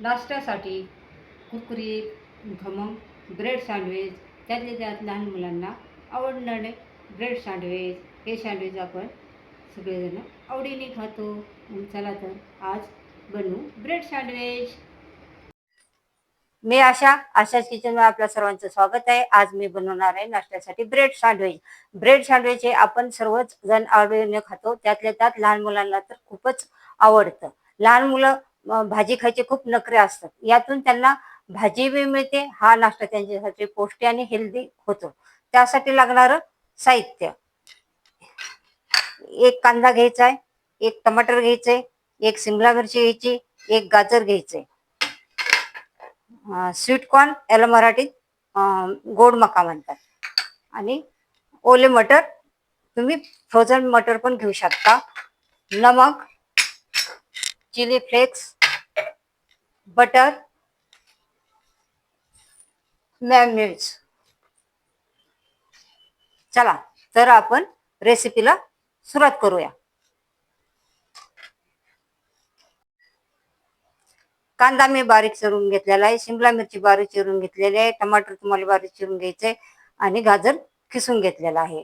नाश्त्यासाठी कुरकुरीत खमंग ब्रेड सँडविच त्यातल्या त्यात लहान मुलांना आवडणारे ब्रेड सँडविच. हे सँडविच आपण सगळेजण आवडीने खातो. चला तर आज बनवू ब्रेड सँडविच. मी आशा आशा किचनमध्ये आपल्या सर्वांचं स्वागत आहे. आज मी बनवणार आहे नाश्त्यासाठी ब्रेड सँडविच. ब्रेड सँडविच हे आपण सर्वच जण आवडीने खातो. त्यातल्या त्यात लहान मुलांना तर खूपच आवडतं. लहान मुलं भाजी खायचे खूप नखरे असतात. यातून त्यांना भाजी बी मिळते हा नाश्ता त्यांच्यासाठी पौष्टिक आणि हेल्दी होतो. त्यासाठी लागणारं साहित्य. एक कांदा घ्यायचा आहे एक टमाटर घ्यायचंय एक सिमला मिरची घ्यायची एक गाजर घ्यायचंय. स्वीट कॉर्न याला मराठीत गोड मका म्हणतात. आणि ओले मटर तुम्ही फ्रोझन मटर पण घेऊ शकता. नमक चिली फ्लेक्स बटर मॅमनेज चला तर आपण रेसिपीला सुरुवात करूया. कांदा मी बारीक चिरून घेतलेला आहे शिमला मिरची बारीक चिरून घेतलेली आहे टमाटर तुम्हाला बारीक चिरून घ्यायचे आणि गाजर किसून घेतलेला आहे.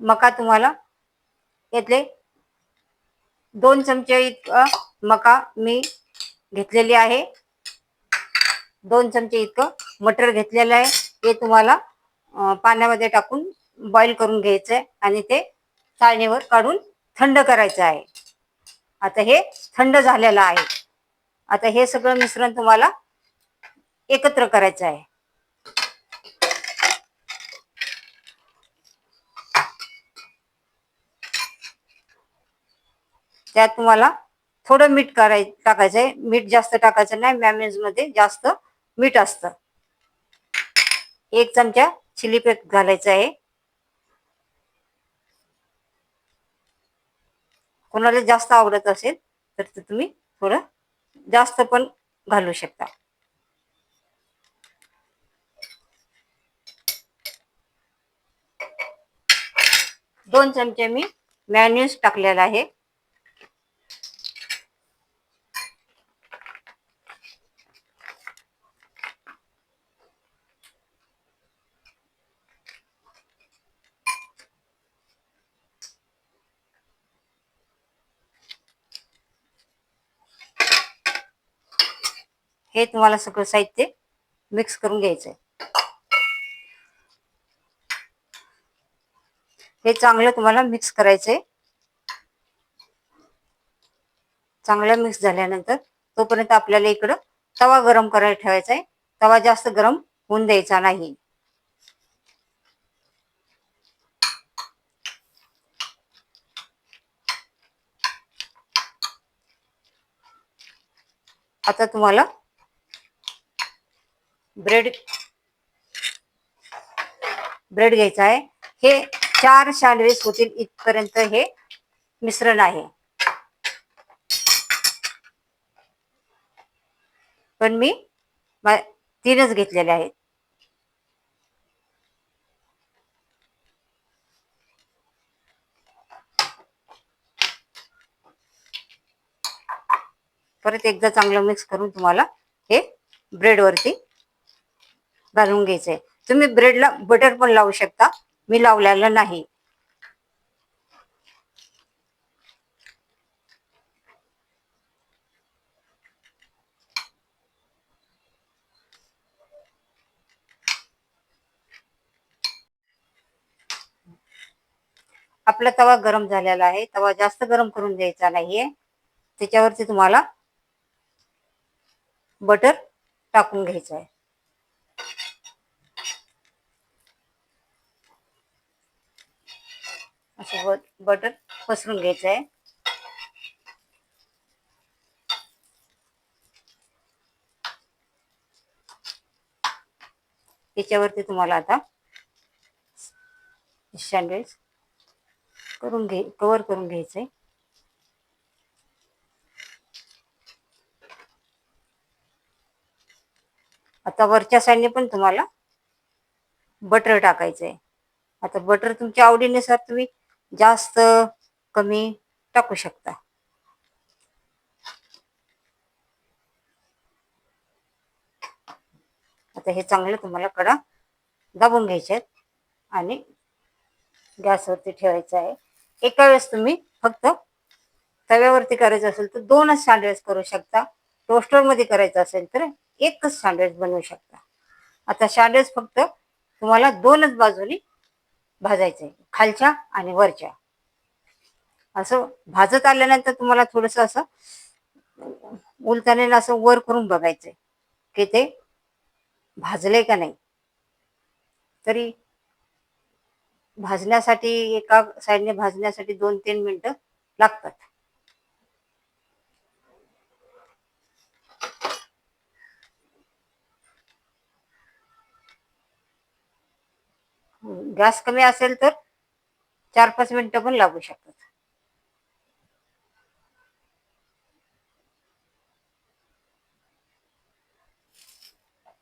मका तुम्हाला यातले. दोन चमचे इतकं मका मी घेतलेली आहे. दोन चमचे इतकं मटर घेतलेलं आहे. ते तुम्हाला पाण्यामध्ये टाकून बॉईल करून घ्यायचं आहे आणि ते चाळणीवर काढून थंड करायचं आहे. आता हे थंड झालेलं आहे. आता हे सगळं मिश्रण तुम्हाला एकत्र करायचं आहे. त्यात तुम्हाला थोडं मीठ कराय टाकायचं आहे. मीठ जास्त टाकायचं नाही. मॅमेजमध्ये जास्त मीठ असतं. एक चमचा चिली फ्लेक्स घालायचा आहे. कोणाला जास्त आवडत असेल तर ते तुम्ही थोडं जास्त पण घालू शकता. दोन चमचे मी मॅन्यूज टाकलेला आहे. हे तुम्हाला सगळं साहित्य मिक्स करून घ्यायचंय. हे चांगलं तुम्हाला मिक्स करायचंय. चांगलं मिक्स झाल्यानंतर तोपर्यंत आपल्याला इकडं तवा गरम करायला ठेवायचा आहे तवा जास्त गरम होऊन द्यायचा नाही. आता तुम्हाला ब्रेड ब्रेड घ्यायचा आहे. हे चार सँडविच होतील इथपर्यंत हे मिश्रण आहे. पण मी तीनच घेतलेले आहेत. परत एकदा चांगलं मिक्स करून तुम्हाला हे ब्रेडवरती घालून घ्यायचंय तुम्ही ब्रेडला बटर पण लावू शकता. मी लावलेलं नाही. आपला तवा गरम झालेला आहे. तवा जास्त गरम करून द्यायचा नाहीये. त्याच्यावरती तुम्हाला बटर टाकून घ्यायचं आहे. असं बटर पसरून घ्यायचं आहे. त्याच्यावरती तुम्हाला आता सँडविच करून घे कवर करून घ्यायचं आहे. आता वरच्या साईडने पण तुम्हाला बटर टाकायचंय आता बटर तुमच्या आवडीनुसार तुम्ही जास्त कमी टाकू शकता. आता हे चांगलं तुम्हाला कडा दाबून घ्यायचे आहेत आणि गॅसवरती ठेवायचं आहे. एका वेळेस तुम्ही फक्त तव्यावरती करायचं असेल तर दोनच सँडविच करू शकता. टोस्टरमध्ये करायचं असेल तर एकच सँडविच बनवू शकता. आता सँडविच फक्त तुम्हाला दोनच बाजूनी भाजायचं आहे खालच्या आणि वरच्या. असं भाजत आल्यानंतर तुम्हाला थोडस असं उलताने असं वर करून बघायचंय की ते भाजले का नाही. तरी भाजण्यासाठी एका साईडने भाजण्यासाठी दोन तीन मिनिटं लागतात. गॅस कमी असेल तर चार पाच मिनिटं पण लागू शकतात.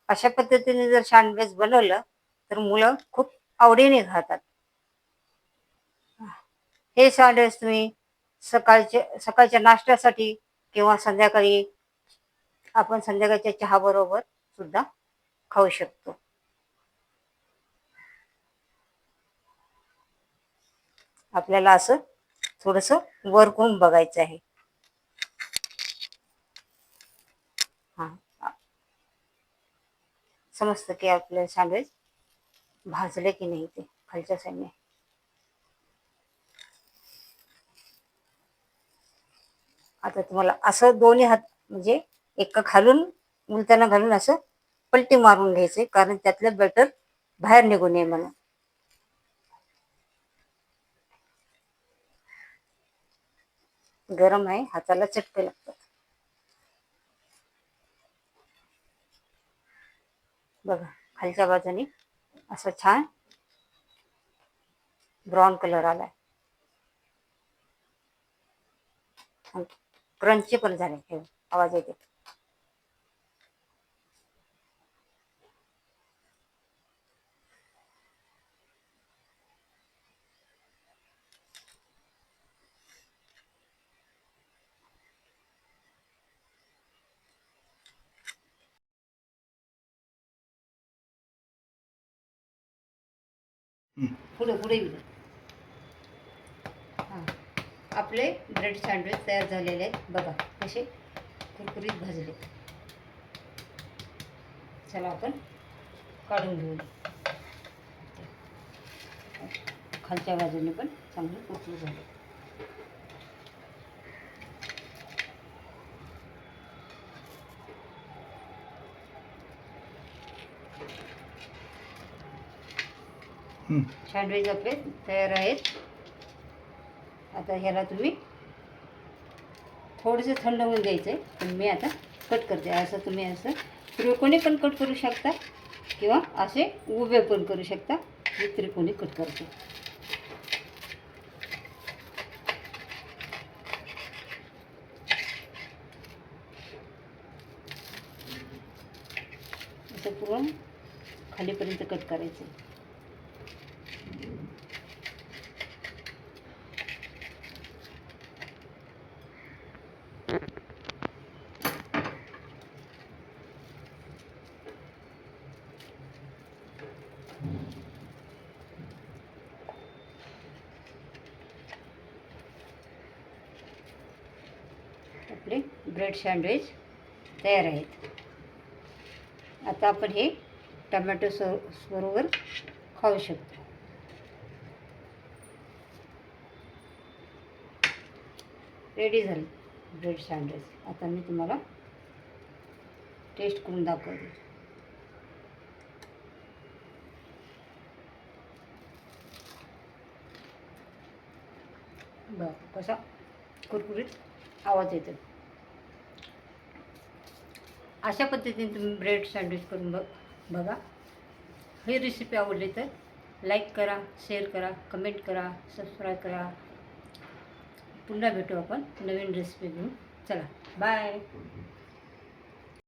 अशा पद्धतीने जर सँडविच बनवलं तर मुलं खूप आवडीने खातात. हे सँडविच तुम्ही सकाळचे सकाळच्या नाश्त्यासाठी किंवा संध्याकाळी आपण संध्याकाळच्या चहा बरोबर सुद्धा खाऊ शकतो. आपल्याला असं थोडस वर करून बघायचं आहे. हा. समजतं की आपलं सँडविच भाजले की नाही ते खालच्या साईडने आता तुम्हाला असं दोन्ही हात म्हणजे एका खालून उलताना घालून असं पलटी मारून घ्यायचे कारण त्यातलं बॅटर बाहेर निघू नये म्हणून. गरम है हाताला चटके लागतात. बघा, खालच्या बाजूने असा छान ब्राऊन कलर आलाय. क्रंची पण झाले आवाज़ येते पुढे पुढे येऊ हां. आपले ब्रेड सँडविच तयार झालेले आहेत. बघा कसे कुरकुरीत भाजले. चला आपण काढून घेऊ. खालच्या बाजूने पण चांगले कुरकुर झाले. सँडविच आपले तयार आहेत. आता ह्याला तुम्ही थोडंसं थंड होऊन द्यायचं. आहे पण मी आता कट करते. असं तुम्ही असं त्रिकोणी पण कट करू शकता किंवा असे उभे पण करू शकता. मी त्रिकोणी कट करते. असं पूर्ण खालीपर्यंत कट करायचं. आपले ब्रेड सँडविच तयार आहेत. आता आपण हे टमॅटो सो बरोबर खाऊ शकतो. रेडी झाली ब्रेड सँडविच. आता मी तुम्हाला टेस्ट करून दाखवते. बघ कसा कुरकुरीत आवाज येतो अशा पद्धतीने तुम्ही ब्रेड सँडविच करून बघ बघा. ही रेसिपी आवडली तर लाईक करा शेअर करा कमेंट करा सबस्क्राईब करा. पुन्हा भेटू आपण नवीन रेसिपी घेऊन. चला बाय